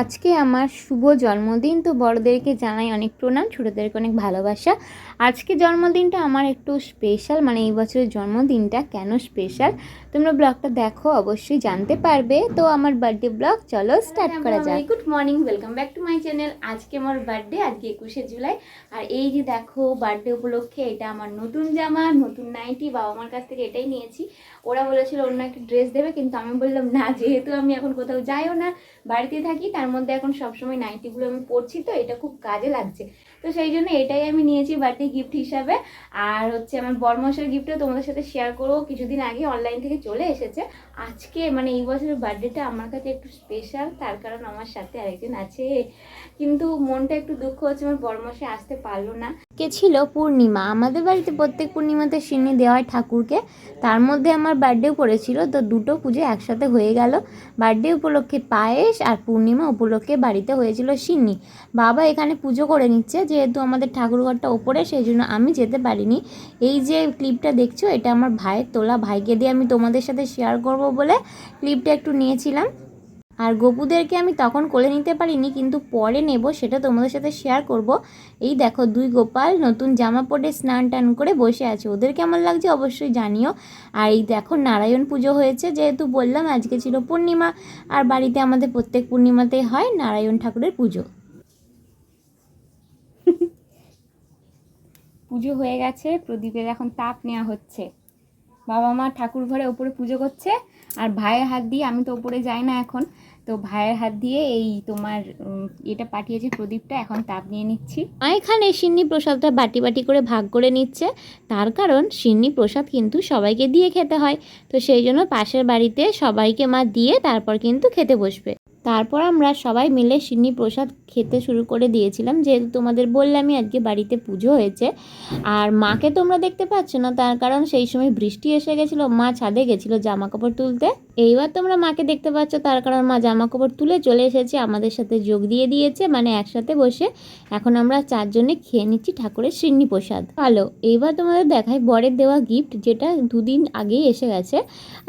আজকে আমার শুভ জন্মদিন। তো বড়দেরকে জানাই অনেক প্রণাম ছোটোদেরকে অনেক ভালোবাসা। আজকে জন্মদিনটা আমার একটু স্পেশাল মানে এই বছরের জন্মদিনটা কেন স্পেশাল তোমরা ব্লগটা দেখো অবশ্যই জানতে পারবে। তো আমার বার্থডে ব্লগ চলো স্টার্ট করা যাক। Good morning welcome back to my channel আজকে আমার বার্থডে আজকে একুশে জুলাই। আর এই যে দেখো বার্থডে উপলক্ষে এটা আমার নতুন জামা নতুন নাইটি বাবা মার কাছ থেকে এটাই নিয়েছি। ওরা বলেছিল অন্য একটা ড্রেস দেবে কিন্তু আমি বললাম না যেহেতু আমি এখন কোথাও যাইও না বাড়িতে থাকি তার মধ্যে এখন সবসময় নাইটিগুলো আমি পড়ছি তো এটা খুব কাজে লাগছে। তো সেই জন্য এটাই আমি নিয়েছি বার্থডে গিফট হিসাবে। আর হচ্ছে আমার বরমশের গিফটও তোমাদের সাথে শেয়ার করব। কিছুদিন আগে অনলাইন থেকে চলে এসেছে। আজকে মানে এই বছরের বার্থডেটা আমার কাছে একটু স্পেশাল তার কারণ আমার সাথে আরেকজন আছে। কিন্তু মনটা একটু দুঃখ হচ্ছে, আমার বরমশে আসতে পারল না। কে ছিল পূর্ণিমা। আমাদের বাড়িতে প্রত্যেক পূর্ণিমাতে সিন্নি দেওয়া হয় ঠাকুরকে। তার মধ্যে আমার বার্থডেও পড়েছিল, তো দুটো পুজো একসাথে হয়ে গেল। বার্থডে উপলক্ষে পায়েস আর পূর্ণিমা উপলক্ষে বাড়িতে হয়েছিল সিন্নি। বাবা এখানে পুজো করে নিচ্ছে যেহেতু আমাদের ঠাকুরঘরটা ওপরে, সেই জন্য আমি যেতে পারিনি। এই যে ক্লিপটা দেখছ, এটা আমার ভাইয়ের তোলা ভাইকে দিয়ে আমি তোমাদের সাথে শেয়ার করব বলে ক্লিপটা একটু নিয়েছিলাম। আর গপুদেরকে আমি তখন কোলে নিতে পারিনি, কিন্তু পরে নেব, সেটা তোমাদের সাথে শেয়ার করব। এই দেখো, দুই গোপাল নতুন জামা পরে স্নান টান করে বসে আছে। ওদের কেমন লাগছে অবশ্যই জানিও। আর এই দেখো, নারায়ণ পুজো হয়েছে, যেহেতু বললাম আজকে ছিল পূর্ণিমা, আর বাড়িতে আমাদের প্রত্যেক পূর্ণিমাতেই হয় নারায়ণ ঠাকুরের পুজো। পুজো হয়ে গেছে, প্রদীপের এখন তাপ নেওয়া হচ্ছে। বাবা মা ঠাকুর ঘরে ওপরে পুজো করছে, আর ভাইয়ের হাত দিয়ে, আমি তো ওপরে যাই না এখন, তো ভাইয়ের হাত দিয়ে এই তোমার এটা পাঠিয়েছে প্রদীপটা, এখন তাপ নিয়ে নিচ্ছি। এখানে সিন্নি প্রসাদটা বাটি বাটি করে ভাগ করে নিচ্ছে, তার কারণ সিন্নি প্রসাদ কিন্তু সবাইকে দিয়ে খেতে হয়, তো সেই জন্য পাশের বাড়িতে সবাইকে মা দিয়ে তারপর কিন্তু খেতে বসবে। তারপর আমরা সবাই মিলে সিন্নি প্রসাদ খেতে শুরু করে দিয়েছিলাম, যেহেতু তোমাদের বললামই আজকে বাড়িতে পুজো হয়েছে। আর মাকে তোমরা দেখতে পাচ্ছ না, তার কারণ সেই সময় বৃষ্টি এসে গেছিল, মা ছাদে গেছিল জামা কাপড় তুলতে। এইবার তোমরা মাকে দেখতে পাচ্ছ, তার কারণ মা জামা কাপড় তুলে চলে এসেছে, আমাদের সাথে যোগ দিয়ে দিয়েছে মানে একসাথে বসে। এখন আমরা চারজনে খেয়ে নিচ্ছি ঠাকুরের সিন্নি প্রসাদ। ভালো, এইবার তোমাদের দেখাই বরের দেওয়া গিফট যেটা দুদিন আগেই এসে গেছে।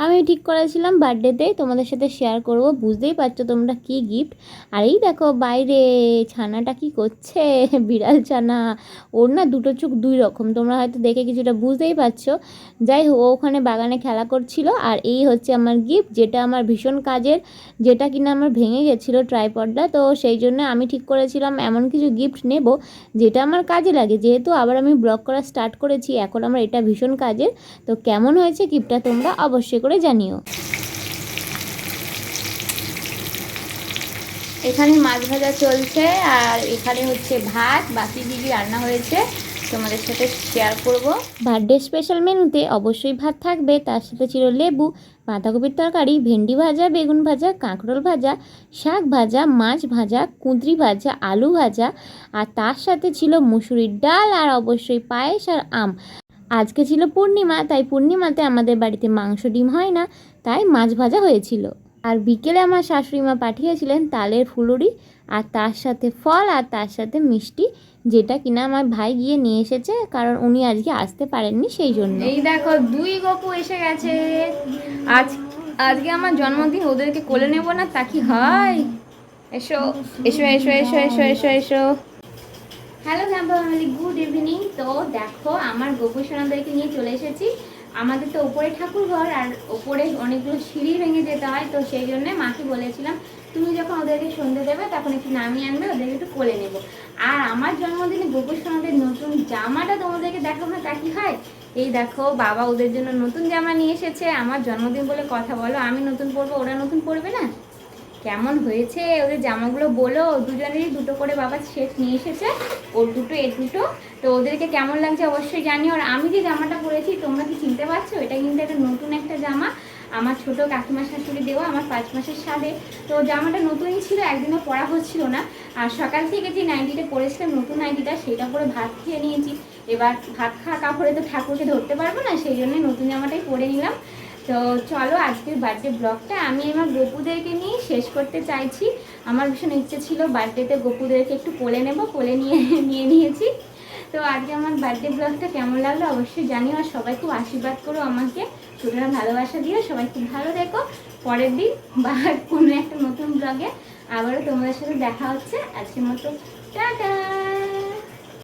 আমি ঠিক করেছিলাম বার্থডেতে তোমাদের সাথে শেয়ার করব, বুঝতেই পারছ তোমরা কি গিফট আর এই দেখো, বাইরে ছানাটা কি করছে? বিড়াল ছানা, ওর না দুটো চোখ দুই রকম। তোমরা হয়তো দেখে কিছুটা বুঝতেই পারছ। যাই হোক ওখানে বাগানে খেলা করছিল। আর এই হচ্ছে আমার গিফট যেটা আমার ভীষণ কাজের, যেটা কিনা আমার ভেঙে গেছিল ট্রাইপডটা তো সেই জন্য আমি ঠিক করেছিলাম, এমন কিছু গিফট নেব, যেটা আমার কাজে লাগে। যেহেতু আবার আমি ব্লগ করা স্টার্ট করেছি, এখন আমার এটা ভীষণ কাজের। তো কেমন হয়েছে গিফটটা তোমরা অবশ্যই করে জানিও। এখানে মাছ ভাজা চলছে, আর এখানে হচ্ছে ভাত, বাকি কী রান্না হয়েছে তোমাদের সাথে শেয়ার করব। বার্থডে স্পেশাল মেনুতে অবশ্যই ভাত থাকবে, তার সাথে ছিল লেবু, বাঁধাকপির তরকারি, ভেন্ডি ভাজা, বেগুন ভাজা, কাঁকরোল ভাজা, শাক ভাজা, মাছ ভাজা, কুঁদরি ভাজা, আলু ভাজা, আর তার সাথে ছিল মুসুরির ডাল, আর অবশ্যই পায়েস আর আম। আজকে ছিল পূর্ণিমা, তাই পূর্ণিমাতে আমাদের বাড়িতে মাংস ডিম হয় না, তাই মাছ ভাজা হয়েছিল। আর বিকেলে আমার শাশুড়ি মা পাঠিয়েছিলেন তালের ফুলুরি আর তার সাথে ফল আর তার সাথে মিষ্টি যেটা কিনা আমার ভাই গিয়ে নিয়ে এসেছে কারণ উনি আজকে আসতে পারেননি সেই জন্য। এই দেখো দুই গপু এসে গেছে। আজ আজকে আমার জন্মদিন ওদেরকে কোলে নেব না তা কি হয়? এসো এসো এসো এসো এসো এসো এসো। Hello grampa family good evening. তো দেখো আমার গোপু সোনাদেরকে নিয়ে চলে এসেছি। আমাদের তো ওপরে ঠাকুর ঘর আর ওপরে অনেকগুলো সিঁড়ি ভেঙে যেতে হয়, তো সেই জন্যে মাকে বলেছিলাম, তুমি যখন ওদেরকে সন্ধে দেবে তখন একটু নামিয়ে আনবে, ওদেরকে একটু কোলে নেব। আর আমার জন্মদিনে গোপুর নতুন জামাটা তোমাদেরকে দেখো না তা কি হয়? এই দেখো, বাবা ওদের জন্য নতুন জামা নিয়ে এসেছে, আমার জন্মদিন বলে কথা বলো, আমি নতুন পরবো, ওরা নতুন পরবে না? কেমন হয়েছে? ওদের জামাগুলো বলো। দুজনেরই দুটো করে বাবা সেট নিয়ে এসেছে। ওর দুটো, এর দুটো। তো ওদেরকে কেমন লাগছে অবশ্যই জানিও। আর আমি যে জামাটা পরেছি, তোমরা কি চিনতে পারছ? এটা কিন্তু একটা নতুন একটা জামা। আমার ছোট কাকিমা শাশুড়ি দেওয়া, আমার পাঁচ মাসের সাথে তো জামাটা নতুনই ছিল, একদিনও পরা হচ্ছিল না। আর সকাল থেকে যে নাইটিটা পরেছিলাম, নতুন নাইটিটা, সেটা পরে ভাত খেয়ে নিয়েছি। এবার ভাত খাওয়া কাপড়ে তো ঠাকুরকে ধরতে পারব না, সেই জন্য নতুন জামাটাই পরে নিলাম। তো চলো আজকের বার্থডে ব্লগটা আমি আমার গপুদেরকে নিয়ে শেষ করতে চাইছি। আমার ভীষণ ইচ্ছে ছিল বার্থডেতে গপুদেরকে একটু কোলে নেব, কোলে নিয়ে নিয়ে নিয়েছি। তো আজকে আমার বার্থডে ব্লগটা কেমন লাগল অবশ্যই জানিও আর সবাই খুব আশীর্বাদ করো আমাকে। ছোটরা ভালোবাসা দিও, সবাই খুব ভালো দেখো পরের দিন বা কোনো একটা নতুন ব্লগে আবারও তোমাদের সাথে দেখা হচ্ছে। আজকের মতো টাটা!